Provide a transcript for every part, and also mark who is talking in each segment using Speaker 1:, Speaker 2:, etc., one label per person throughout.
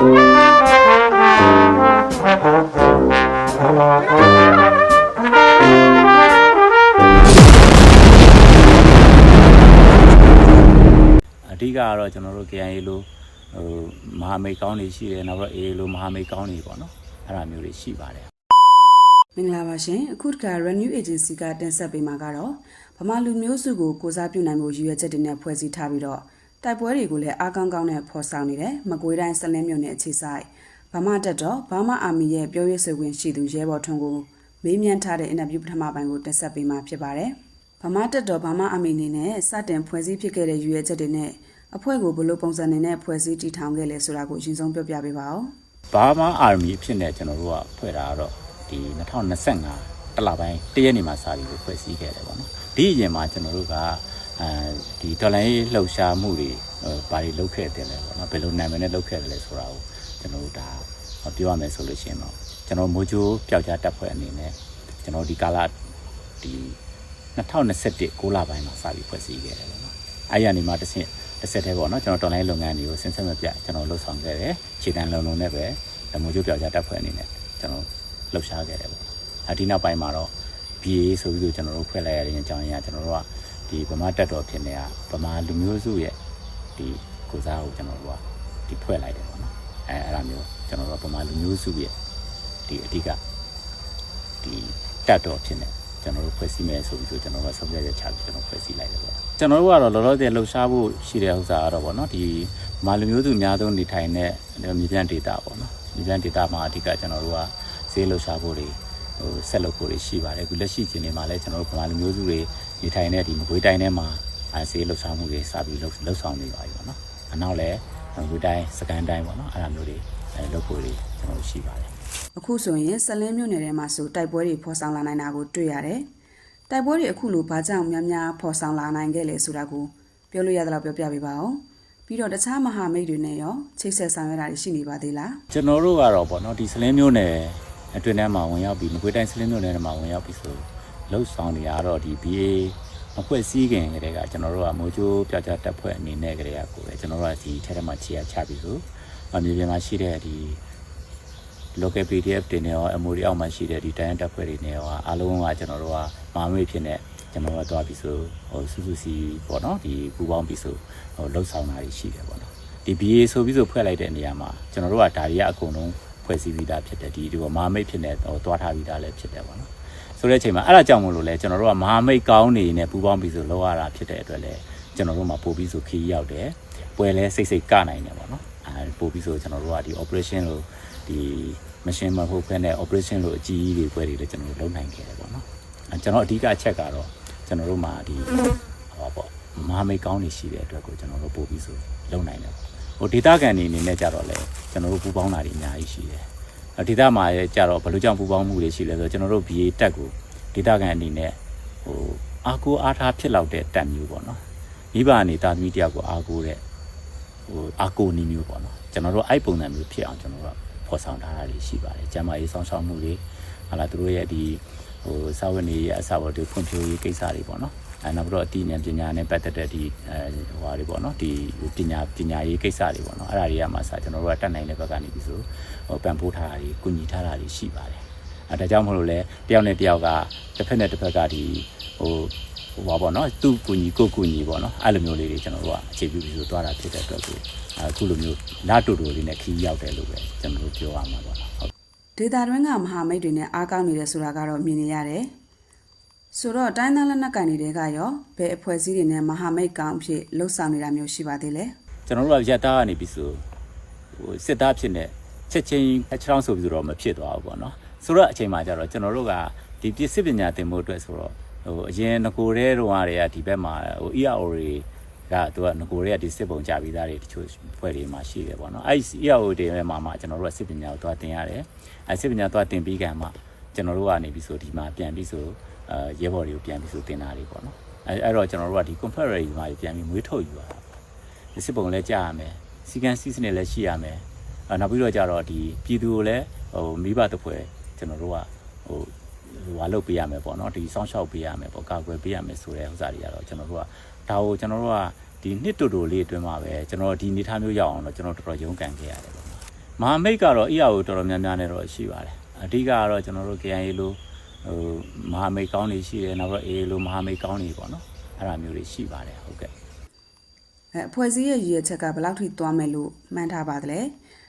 Speaker 1: အဓိကကတော့ကျွန်တော်တို့ KIA လို့ဟိုမဟာမိတ်ကောင်းတွေရှိတယ်နောက်တော့ AA လို့မဟာမိတ်ကောင်းတွေပေါ့နော်အဲ့ဒါမျိုးတွေရှိပါတယ်
Speaker 2: မင်္ဂလာပါရှင်အခုတခါ Renew Agency ကတင်ဆက်ပေးမှာကတော့ဗမာလူမျိုးစုကိုကိုစားပြုနိုင်မှုရည်ရွယ်ချက်တွေနဲ့ဖွဲ့စည်းထားပြီးတော့ တိုက်ပွဲတွေကိုလည်းအားကောင်းကောင်းနဲ့ဖော်ဆောင်နေတယ်မကွေးတိုင်းစလင်းမြို့နယ်အခြေဆိုင်ဗမာတက်တော့ဗမာအာမီရဲ့ပြောရေးဆိုခွင့်ရှိသူရဲဘော်ထွန်းကိုမေးမြန်းထားတဲ့အင်တာဗျူးပထမပိုင်းကိုတင်ဆက်ပေးမှာဖြစ်ပါတယ်ဗမာတက်တော့ဗမာအာမီအနေနဲ့စတင်ဖွဲ့စည်းဖြစ်ခဲ့တဲ့ရည်ရွယ်ချက်တွေနဲ့အဖွဲ့ကိုဘယ်လိုပုံစံနဲ့ဖွဲ့စည်းတည်ထောင်ခဲ့လဲဆိုတာကိုအရင်ဆုံးပြောပြပေးပါဦး
Speaker 1: ဘာမာအာမီအဖြစ်နဲ့ကျွန်တော်တို့ကဖွဲ့တာကတော့ဒီ2025တလပိုင်းတရက်နေမှာစပြီးဖွဲ့စည်းခဲ့တယ်ပေါ့နော်ဒီအရင်မှာကျွန်တော်တို့က အဲဒီဒေါ်လာရေးလှုပ်ရှားမှုတွေဟိုဘာတွေလုပ်ခဲ့တယ်လဲပေါ့နော်ဘယ်လိုနာမည်နဲ့လုပ်ခဲ့တယ်လဲဆိုတာကိုကျွန်တော်တို့ဒါပြောရမယ်ဆိုလို့ရှိရင်တော့ကျွန်တော်မိုးချိုးပျောက်ကြားတပ်ဖွဲ့အနေနဲ့ကျွန်တော်ဒီကာလဒီ2021ကိုလပိုင်းမှာစပြီးဖွဲ့စည်းခဲ့တယ်ပေါ့နော်အဲ့ရနေမှာတစ်ဆင့်တစ်ဆက်တည်းပေါ့နော်ကျွန်တော်တော်လိုင်းလုပ်ငန်းတွေကိုဆင်ဆက်မပြတ်ကျွန်တော်လှုပ်ဆောင်ခဲ့တယ်ခြေတန်းလုံလုံနဲ့ပဲမိုးချိုးပျောက်ကြားတပ်ဖွဲ့အနေနဲ့ကျွန်တော်လှုပ်ရှားခဲ့တယ်ပေါ့အဲဒီနောက်ပိုင်းမှာတော့ BA ဆိုပြီးတော့ကျွန်တော်တို့ဖွဲ့လိုက်ရတဲ့အကြောင်းအရာကျွန်တော်တို့က ဒီဗမာတက်တော်ဖြစ်နေတာဗမာလူမျိုးစုရဲ့ဒီကိုစားကိုကျွန်တော်တို့ကဒီဖွဲ့လိုက်တယ်ပေါ့နော်အဲအဲ့ဒါမျိုးကျွန်တော်တို့ကဗမာလူမျိုးစုရဲ့ဒီအဓိကဒီတက်တော်ဖြစ်နေကျွန်တော်တို့ဖွဲ့စည်းမယ်ဆိုပြီးဆိုကျွန်တော်တို့ကဆုံးဖြတ်ချက်ချပြီးကျွန်တော်ဖွဲ့စည်းလိုက်တယ်ပေါ့ကျွန်တော်တို့ကတော့လောလောဆယ်လှုပ်ရှားဖို့ရှိတဲ့ဥစ္စာကတော့ပေါ့နော်ဒီဗမာလူမျိုးစုအများဆုံးနေထိုင်တဲ့မြေပြန့်ဒေတာပေါ့နော်မြေပြန့်ဒေတာမှာအဓိကကျွန်တော်တို့ကဈေးလှုပ်ရှားဖို့တွေဟိုဆက်လုပ်ဖို့တွေရှိပါတယ်အခုလက်ရှိချိန်တွေမှာလည်းကျွန်တော်တို့ဗမာလူမျိုးစုတွေ နေထိုင်တဲ့ဒီမကွေးတိုင်းထဲမှာအဲဆေးလှုပ်ရှားမှုတွေစပြီးလှုပ်လှုပ်ဆောင်နေပါပြီပေါ့နော်အနောက်လည်းမကွေးတိုင်းစကန်တိုင်းပေါ့နော်အဲ့ဒါမျိုးတွေအဲလုပ်ဖို့တွေကျွန်တော်တို့ရှိပါတယ်
Speaker 2: အခုဆိုရင်ဆက်လင်းမြို့နယ်ထဲမှာဆိုတိုက်ပွဲတွေဖော်ဆောင်လာနိုင်တာကိုတွေ့ရတယ်။တိုက်ပွဲတွေအခုလိုဘာကြောင့်များများဖော်ဆောင်လာနိုင်ခဲ့လဲဆိုတာကိုပြောလို့ရသလောက်ပြောပြပေးပါဦး။ပြီးတော့တခြားမဟာမိတ်တွေနဲ့ရောချိတ်ဆက်ဆောင်ရွက်တာတွေရှိနေပါသေးလား
Speaker 1: ကျွန်တော်တို့ကတော့ပေါ့နော်ဒီစလင်းမျိုးနယ်အတွင်းထဲမှာဝင်ရောက်ပြီးမကွေးတိုင်းစလင်းမျိုးနယ်ထဲမှာဝင်ရောက်ပြီးဆို လှုပ်ဆောင်နေရတော့ဒီ BA မဖွဲ့စည်းခင်ကတည်းကကျွန်တော်တို့ကမိုးချိုးပြကြတက်ဖွဲ့အနေနဲ့ကတည်းကကိုပဲကျွန်တော်တို့ကဒီထဲထဲမှာခြေရချပြီးဆိုအမြေပြင်မှာရှိတဲ့ဒီ local PDF တွေနဲ့ရော MOD အောက်မှာရှိတဲ့ဒီတိုင်းတပ်ဖွဲ့တွေနဲ့ရောအားလုံးကကျွန်တော်တို့ကမာမေးဖြစ်နေကျွန်တော်တို့ကတွားပြီးဆိုဟိုစူးစူးစီပေါ့နော်ဒီပူပေါင်းပြီးဆိုဟိုလှုပ်ဆောင်တာတွေရှိတယ်ပေါ့နော်ဒီ BA ဆိုပြီးဆိုဖွဲ့လိုက်တဲ့နေရာမှာကျွန်တော်တို့ကဒါတွေကအကုန်လုံးဖွဲ့စည်းပြီးသားဖြစ်တယ်ဒီဒီကမာမေးဖြစ်နေဟိုတွားထားပြီးသားလည်းဖြစ်တယ်ပေါ့နော် ဆိုတဲ့အချိန်မှာအဲ့ဒါကြောင့်မလို့လဲကျွန်တော်တို့ကမဟာမိတ်ကောင်းနေနဲ့ပူပေါင်းပြီးဆိုလောက်ရတာဖြစ်တဲ့အတွက်လဲကျွန်တော်တို့မှာပို့ပြီးဆိုခီးရောက်တယ်ပွဲလဲစိတ်စိတ်ကနိုင်တယ်ပေါ့နော်အဲပို့ပြီးဆိုကျွန်တော်တို့ကဒီ operation လို့ဒီ machine မဟုတ်ဘဲနဲ့ operation လို့အကြီးကြီးတွေပွဲတွေလည်းကျွန်တော်တို့လုပ်နိုင်ခဲ့တယ်ပေါ့နော်အဲကျွန်တော်အဓိကအချက်ကတော့ကျွန်တော်တို့မှာဒီဟောပေါ့မဟာမိတ်ကောင်းနေရှိတဲ့အတွက်ကိုကျွန်တော်တို့ပို့ပြီးဆိုလုပ်နိုင်တယ်ဟိုဒေတာကန်နေအနေနဲ့ကြတော့လေကျွန်တော်တို့ပူပေါင်းတာတွေအများကြီးရှိတယ် ဒေတာမှာကြတော့ဘယ်လိုကြောင့်ပူပေါင်းမှုတွေရှိလဲဆိုတော့ကျွန်တော်တို့ BA တက်ကိုဒေတာကန်အနေနဲ့ဟိုအာကိုအားထားဖြစ်လောက်တဲ့တက်မျိုးပေါ့နော်မိဘအနေသားသမီးတယောက်ကိုအားကိုတဲ့ဟိုအာကိုနီမျိုးပေါ့နော်ကျွန်တော်တို့အဲ့ပုံစံမျိုးဖြစ်အောင်ကျွန်တော်တို့ဖော်ဆောင်ထားတာတွေရှိပါတယ်ကျမ်းမာရေးဆောင်ရှောက်မှုတွေဟာလာသူတို့ရဲ့ဒီဟိုစာဝတ်နေရေးအစဝတ်တွေဖွံ့ဖြိုးရေးကိစ္စတွေပေါ့နော် အဲနောက်ပြီးတော့အတည်ဉာဏ်ပညာနဲ့ပတ်သက်တဲ့ဒီအဲဟိုဟာတွေပေါ့နော်ဒီပညာပညာရေးကိစ္စတွေပေါ့နော်အဲ့ဒါတွေကမှစကျွန်တော်တို့ကတတ်နိုင်တဲ့ဘက်ကနေပြီးဆိုဟိုပံ့ပိုးထားတာတွေကုညီထားတာတွေရှိပါတယ်အဲဒါကြောင့်မလို့လဲတယောက်နဲ့တယောက်ကတစ်ဖက်နဲ့တစ်ဖက်ကဒီဟိုဟိုပါပေါ့နော်သူ့ကူညီကိုကူညီပေါ့နော်အဲ့လိုမျိုးလေးတွေကျွန်တော်တို့ကအခြေပြုပြီးဆိုသွားတာဖြစ်တဲ့အတွက်ကိုအခုလိုမျိုးလာတူတူလေးနဲ့ခီးရောက်တယ်လို့ပဲကျွန်တော်တို့ပြောရမှာပေါ့နော်ဟုတ်။
Speaker 2: ဒေတာတွင်းကမဟာမိတ်တွေနဲ့အားကောင်းနေတယ်ဆိုတာကတော့မြင်နေရတယ်။ ဆိုတော့တိုင်းသားလက်နက်ကန်တွေကရောဘယ်အဖွဲ့အစည်းတွေနဲ့မဟာမိတ်ကောင်းအဖြစ်လှုပ်ဆောင်နေတာမျိုးရှိပါသေးလဲ
Speaker 1: ကျွန်တော်တို့ကရက်သားကနေပြီးဆိုဟိုစစ်သားဖြစ်နေချက်ချင်းအချောင်းဆိုပြီးတော့မဖြစ်သွားဘူးပေါ့နော်ဆိုတော့အချိန်မှာကျတော့ကျွန်တော်တို့ကဒီပစ္စည်းပညာသင်ဖို့အတွက်ဆိုတော့ဟိုအရင်ငကိုတဲ့တုန်းကတွေကဒီဘက်မှာဟို ERO တွေကသူကငကိုတွေကဒီစစ်ပုံကြပြီးသားတွေတချို့ဖွဲ့တွေမှာရှိတယ်ပေါ့နော်အဲ့ဒီ ERO တွေမှာမှကျွန်တော်တို့ကစစ်ပညာကိုသွားသင်ရတယ်အဲ့စစ်ပညာသွားသင်ပြီးကမှကျွန်တော်တို့ကနေပြီးဆိုဒီမှာပြန်ပြီးဆိုအဲ ရဲဘော်တွေကိုပြန်ပြီးဆိုသင်တာတွေပေါ့နော်အဲ့အဲ့တော့ကျွန်တော်တို့ကဒီ conference မှာပြန်ပြီးမွေးထုတ်ယူရတာဒီစစ်ပုံလည်းကြားရမယ်စီကံစီစနစ်လည်းရှိရမယ်အဲနောက်ပြီးတော့ကြတော့ဒီပြည်သူကိုလည်းဟိုမိဘတစ်ဖွဲ့ကျွန်တော်တို့ကဟိုဟိုဟာလုပ်ပေးရမယ်ပေါ့နော်ဒီစောင့်ရှောက်ပေးရမယ်ပေါ့ကာကွယ်ပေးရမယ်ဆိုတဲ့ဥစ္စာတွေကတော့ကျွန်တော်တို့ကဒါကိုကျွန်တော်တို့ကဒီနှစ်တူတူလေးအတွင်းမှာပဲကျွန်တော်ဒီနေသားမျိုးရောက်အောင်တော့ကျွန်တော်တော်တော်ရုန်းကန်ခဲ့ရတယ်ပေါ့နော်မဟာမိတ်ကတော့ EAO တော်တော်များများနဲ့တော့ရှိပါတယ်အဓိကကတော့ကျွန်တော်တို့ KNA လို့ ဟိုမဟာမိတ်ကောင်းတွေရှိတယ်နောက်တော့ AA လို့မဟာမိတ်ကောင်းတွေပေါ့နော်အဲ့ဒါမျိုးတွေရှိပါတယ်ဟုတ်ကဲ့
Speaker 2: အဲအဖွဲ့အစည်းရဲ့ရည်ရွယ်ချက်ကဘယ်လောက်ထိသွားမယ်လို့မှန်းထားပါသလဲ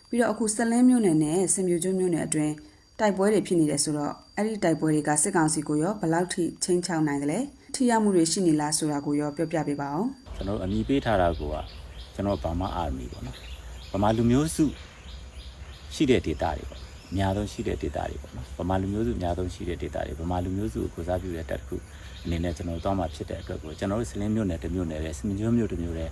Speaker 2: ပြီးတော့အခုဆက်လင်းမြို့နယ်နဲ့စင်ပြူကျွန်းမြို့နယ်အတွင်းတိုက်ပွဲတွေဖြစ်နေတယ်ဆိုတော့အဲ့ဒီတိုက်ပွဲတွေကစစ်ကောင်စီကိုရောဘယ်လောက်ထိချင်းချောက်နိုင်သလဲထိရမှုတွေရှိနေလားဆိုတာကိုရောပြောပြပေးပါအောင်
Speaker 1: ကျွန်တော်အမိပေးထားတာကကျွန်တော်ဗမာအာမီပေါ့နော်ဗမာလူမျိုးစုရှိတဲ့ဒေတာတွေပေါ့ အများဆုံးရှိတဲ့ဒေတာတွေပေါ့နော်ဗမာလူမျိုးစုအများဆုံးရှိတဲ့ဒေတာတွေဗမာလူမျိုးစုကိုကိုစားပြုတဲ့တက်တစ်ခုအနေနဲ့ကျွန်တော်တောင်းမှဖြစ်တဲ့အတွက်ကိုကျွန်တော်တို့စလင်းမျိုးနယ်တစ်မျိုးနယ်နဲ့စမြကျွန်းမျိုးတစ်မျိုးနဲ့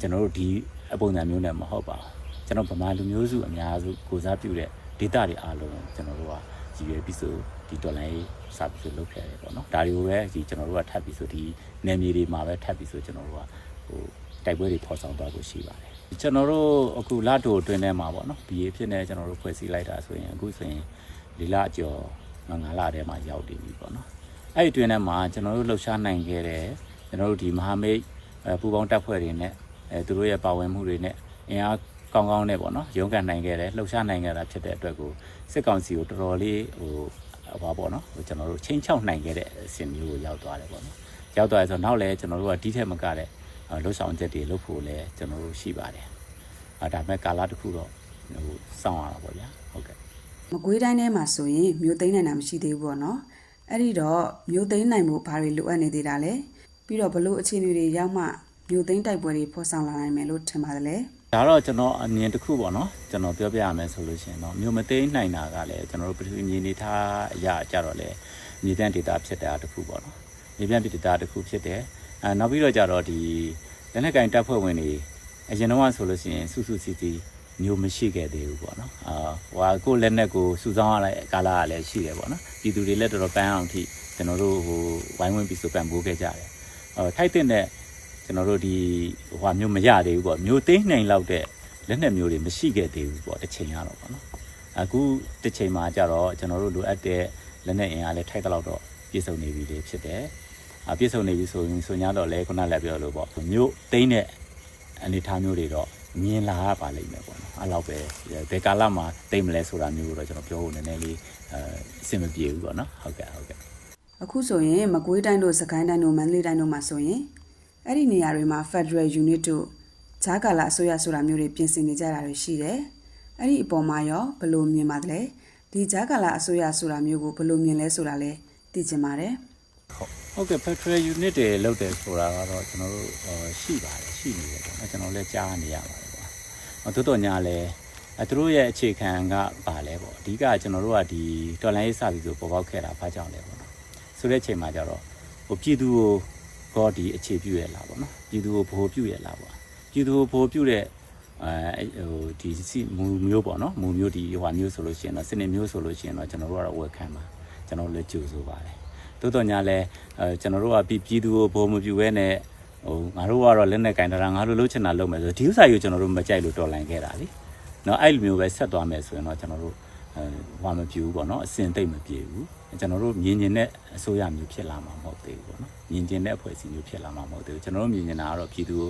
Speaker 1: ကျွန်တော်တို့ဒီအပုံစံမျိုးနဲ့မဟုတ်ပါဘူးကျွန်တော်ဗမာလူမျိုးစုအများစုကိုစားပြုတဲ့ဒေတာတွေအားလုံးကျွန်တော်တို့ကရည်ရွယ်ပြီးဆိုဒီဒေါ်လာရေးစာပြီးဆိုလုပ်ခဲ့တယ်ပေါ့နော်ဒါတွေကိုပဲဒီကျွန်တော်တို့ကထပ်ပြီးဆိုဒီနယ်မြေတွေမှာပဲထပ်ပြီးဆိုကျွန်တော်တို့ကဟိုတိုက်ပွဲတွေဖော်ဆောင်သွားဖို့ရှိပါတယ် ကျွန်တော်တို့အခုလတိုအတွင်းထဲမှာပေါ့နော် BA ဖြစ်နေကျွန်တော်တို့ဖွဲ့စည်းလိုက်တာဆိုရင်အခုဆိုရင်လီလာအကျော်ငါးလထဲမှာရောက်တည်ပြီပေါ့နော်အဲ့ဒီအတွင်းထဲမှာကျွန်တော်တို့လှုပ်ရှားနိုင်ခဲ့တယ်ကျွန်တော်တို့ဒီမဟာမိတ်အဲပူပေါင်းတပ်ဖွဲ့တွေနဲ့အဲသူတို့ရဲ့ပါဝင်မှုတွေနဲ့အင်အားကောင်းကောင်းနဲ့ပေါ့နော်ရုန်းကန်နိုင်ခဲ့တယ်လှုပ်ရှားနိုင်ခဲ့တာဖြစ်တဲ့အတွက်ကိုစစ်ကောင်စီကိုတော်တော်လေးဟိုဘာပေါ့နော်ဟိုကျွန်တော်တို့ချင်းချောက်နိုင်ခဲ့တဲ့အဆင့်မျိုးကိုရောက်သွားတယ်ပေါ့နော်ရောက်သွားရဆိုတော့နောက်လည်းကျွန်တော်တို့ကဒီထက်မကတဲ့ လှုပ်ဆောင်ချက်တွေလုပ်ဖို့လည်းကျွန်တော်တို့ရှိပါတယ်အဲဒါပေမဲ့ကာလတစ်ခုတော့ဟိုစောင့်ရတာပေါ့ဗျာဟုတ်ကဲ့
Speaker 2: မကွေးတိုင်းထဲမှာဆိုရင်မြို့သိမ်းနိုင်တာမရှိသေးဘူးပေါ့နော်အဲ့ဒီတော့မြို့သိမ်းနိုင်မှုဘာတွေလိုအပ်နေသေးတာလဲပြီးတော့ဘလို့အခြေအနေတွေရောက်မှမြို့သိမ်းတိုက်ပွဲတွေဖော်ဆောင်လာနိုင်မယ်လို့ထင်ပါတယ်လေ
Speaker 1: ဒါတော့ကျွန်တော်အမြင်တစ်ခုပေါ့နော်ကျွန်တော်ပြောပြရမယ်ဆိုလို့ရှိရင်တော့မြို့မသိမ်းနိုင်တာကလည်းကျွန်တော်တို့ပထဝီမြေနေထားအရာကြတော့လေမြေတန်းဒေတာဖြစ်တာတစ်ခုပေါ့နော်မြေပြန့်ဒေတာတစ်ခုဖြစ်တယ် အဲနောက်ပြီးတော့ကြတော့ဒီလက်နက်ကင်တပ်ဖွဲ့ဝင်တွေအရင်တော့ဆိုလို့ရှိရင်စုစုစည်းစည်းမျိုးမရှိခဲ့သေးဘူးပေါ့နော်အာဟိုကိုလက်နက်ကိုစုဆောင်းရတဲ့ကာလကလည်းရှိတယ်ပေါ့နော်ပြည်သူတွေလည်းတော်တော်ပန်းအောင်ထိကျွန်တော်တို့ဟိုဝိုင်းဝန်းပြီးဆိုပံ့ပိုးခဲ့ကြတယ်အော်ထိုက်တဲ့ကျွန်တော်တို့ဒီဟိုဟာမျိုးမရသေးဘူးပေါ့မျိုးသိမ်းနိုင်လောက်တဲ့လက်နက်မျိုးတွေမရှိခဲ့သေးဘူးပေါ့တစ်ချိန်ရတော့ပေါ့နော်အခုတစ်ချိန်မှာကြတော့ကျွန်တော်တို့လိုအပ်တဲ့လက်နက်အင်အားလည်းထိုက်တဲ့လောက်တော့ပြည့်စုံနေပြီလေဖြစ်တယ်အ ပြည့်စုံနေပြီဆိုရင်ဆို냐တော့လဲခုနလည်းပြောလို့ပေါ့မျိုးသိမ်းတဲ့အနေထားမျိုးတွေတော့မြင်လာပါလိမ့်မယ်ပေါ့နော်အဲ့လောက်ပဲဘယ်ကာလမှာသိမ်းမလဲဆိုတာမျိုးတော့ကျွန်တော်ပြောဖို့နည်းနည်းလေးအဲအဆင်မပြေဘူးပေါ့နော်ဟုတ်ကဲ့ဟုတ်ကဲ့
Speaker 2: အခုဆိုရင်မကွေးတိုင်းတို့စကိုင်းတိုင်းတို့မန္တလေးတိုင်းတို့မှာဆိုရင်အဲ့ဒီနေရာတွေမှာ Federal Unit တို့ဂျာကာလာအစိုးရဆိုတာမျိုးတွေပြင်ဆင်နေကြတာတွေရှိတယ်။အဲ့ဒီအပေါ်မှာရောဘယ်လိုမြင်ပါသလဲ။ဒီဂျာကာလာအစိုးရဆိုတာမျိုးကိုဘယ်လိုမြင်လဲဆိုတာလဲသိချင်ပါတယ်။
Speaker 1: ဟုတ်ကဲ့ Federal Unit တွေလောက်တယ်ဆိုတာကတော့ကျွန်တော်တို့ရှိပါတယ်ရှိနေတယ်ပေါ့နော်ကျွန်တော်လည်းကြားနေရပါတယ်ပေါ့။တော်တော်ညာလဲအဲသူတို့ရဲ့အခြေခံကပါလဲပေါ့အဓိကကျွန်တော်တို့ကဒီတော်လိုင်းရေးစာပြီးဆိုပေါ်ပေါက်ခဲ့တာဘာကြောင့်လဲပေါ့နော်။ဆိုတဲ့အချိန်မှာကျတော့ဟိုပြည်သူကိုကောဒီအခြေပြုရလားပေါ့နော်။ပြည်သူကိုဗဟိုပြုရလားပေါ့။ပြည်သူကိုဗဟိုပြုတဲ့အဲဟိုဒီစီမူမျိုးပေါ့နော်။မူမျိုးဒီဟိုမျိုးဆိုလို့ရှိရင်တော့စနစ်မျိုးဆိုလို့ရှိရင်တော့ကျွန်တော်တို့ကတော့ welcome ပါ။ကျွန်တော်လည်းကြိုဆိုပါတယ်။ တိုးတော်ညာလဲအဲကျွန်တော်တို့ကပြည်ပြည်သူကိုဘုံမပြူဘဲနဲ့ဟိုငါတို့ကတော့လက်နဲ့ကင်တာငါတို့လှုပ်ချင်တာလုပ်မယ်ဆိုဒီဥစ္စာကြီးကိုကျွန်တော်တို့မကြိုက်လို့တော်လိုင်းခဲ့တာလीနော်အဲ့လိုမျိုးပဲဆက်သွားမယ်ဆိုရင်တော့ကျွန်တော်တို့အဲဘာမပြူဘူးပေါ့နော်အစင်သိမ့်မပြေဘူးကျွန်တော်တို့မြင်ကျင်တဲ့အစိုးရမျိုးဖြစ်လာမှာမဟုတ်သေးဘူးပေါ့နော်မြင်ကျင်တဲ့အဖွဲ့အစည်းမျိုးဖြစ်လာမှာမဟုတ်သေးဘူးကျွန်တော်တို့မြင်ကျင်တာကတော့ပြည်သူကို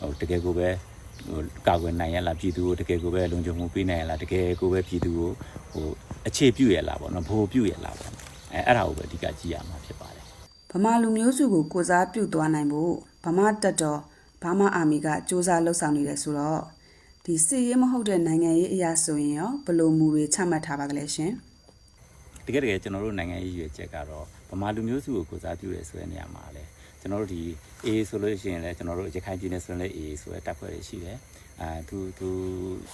Speaker 1: ဟိုတကယ်ကိုပဲဟိုကာကွယ်နိုင်ရလားပြည်သူကိုတကယ်ကိုပဲလုံခြုံမှုပေးနိုင်ရလားတကယ်ကိုပဲပြည်သူကိုဟိုအခြေပြုရလားပေါ့နော်ဘိုးပြုရလားပေါ့ အဲအဲ့ဒါကိုပဲအဓိကကြည့်ရမှာဖြစ်ပါတယ်
Speaker 2: ဗမာလူမျိုးစုကိုကိုစားပြုသွားနိုင်ဖို့ဗမာတက်တော်ဗမာအာမီကစ조사လှုပ်ဆောင်နေတယ်ဆိုတော့ဒီစစ်ရေးမဟုတ်တဲ့နိုင်ငံရေးအရာဆိုရင်ရောဘယ်လိုမူတွေချမှတ်ထားပါသလဲရှင်
Speaker 1: တကယ်တကယ်ကျွန်တော်တို့နိုင်ငံရေးရွေချက်ကတော့ဗမာလူမျိုးစုကိုကိုစားပြုရဲဆိုတဲ့နေရာမှာလဲကျွန်တော်တို့ဒီ A ဆိုလို့ရှိရင်လည်းကျွန်တော်တို့ရခိုင်ပြည်နယ်ဆိုရင်လည်း A ဆိုတဲ့တပ်ဖွဲ့တွေရှိတယ်အဲသူသူ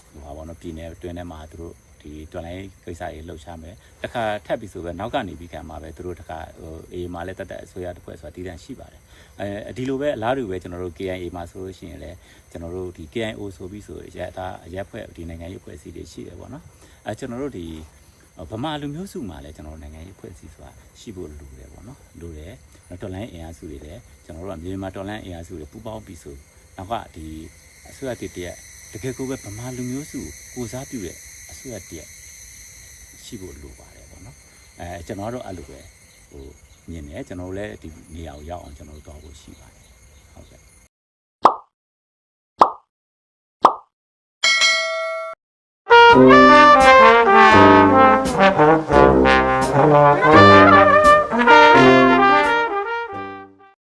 Speaker 1: ဟိုပါဘောနော်ပြည်နယ်တွင်းထဲမှာသူတို့ ဒီတော်လိုင်းကိစ္စတွေလှုပ်ရှားမယ်တခါထပ်ပြီးဆိုပဲနောက်ကနေပြီးခံမှာပဲသူတို့တခါဟို A မှာလည်းတက်တက်အစိုးရတစ်ဖွဲ့ဆိုတာတည်တံ့ရှိပါတယ်အဲဒီလိုပဲအလားတူပဲကျွန်တော်တို့ KIA မှာဆိုလို့ရှိရင်လည်းကျွန်တော်တို့ဒီ KIO ဆိုပြီးဆိုရတာရက်ဖွဲ့ဒီနိုင်ငံရေးဖွဲ့စည်းတွေရှိတယ်ပေါ့နော်အဲကျွန်တော်တို့ဒီဗမာလူမျိုးစုမှာလည်းကျွန်တော်တို့နိုင်ငံရေးဖွဲ့စည်းဆိုတာရှိဖို့လိုတယ်ပေါ့နော်လိုတယ်တော်လိုင်းအင်အားစုတွေလည်းကျွန်တော်တို့ကမြန်မာတော်လိုင်းအင်အားစုတွေပူးပေါင်းပြီးဆိုနောက်ကဒီအစိုးရတည်တရက်တကယ်ကိုပဲဗမာလူမျိုးစုကိုစားပြုတဲ့ အစိုးရတရက်ရှိဖို့လိုပါတယ်ပေါ့နော်အဲကျွန်တော်ကတော့အဲ့လိုပဲဟိုမြင်တယ်ကျွန်တော်တို့လည်းဒီနေရာကိုရောက်အောင်ကျွန်တော်တို့တောင်းဖို့ရှိပါတယ်ဟုတ်ကဲ့။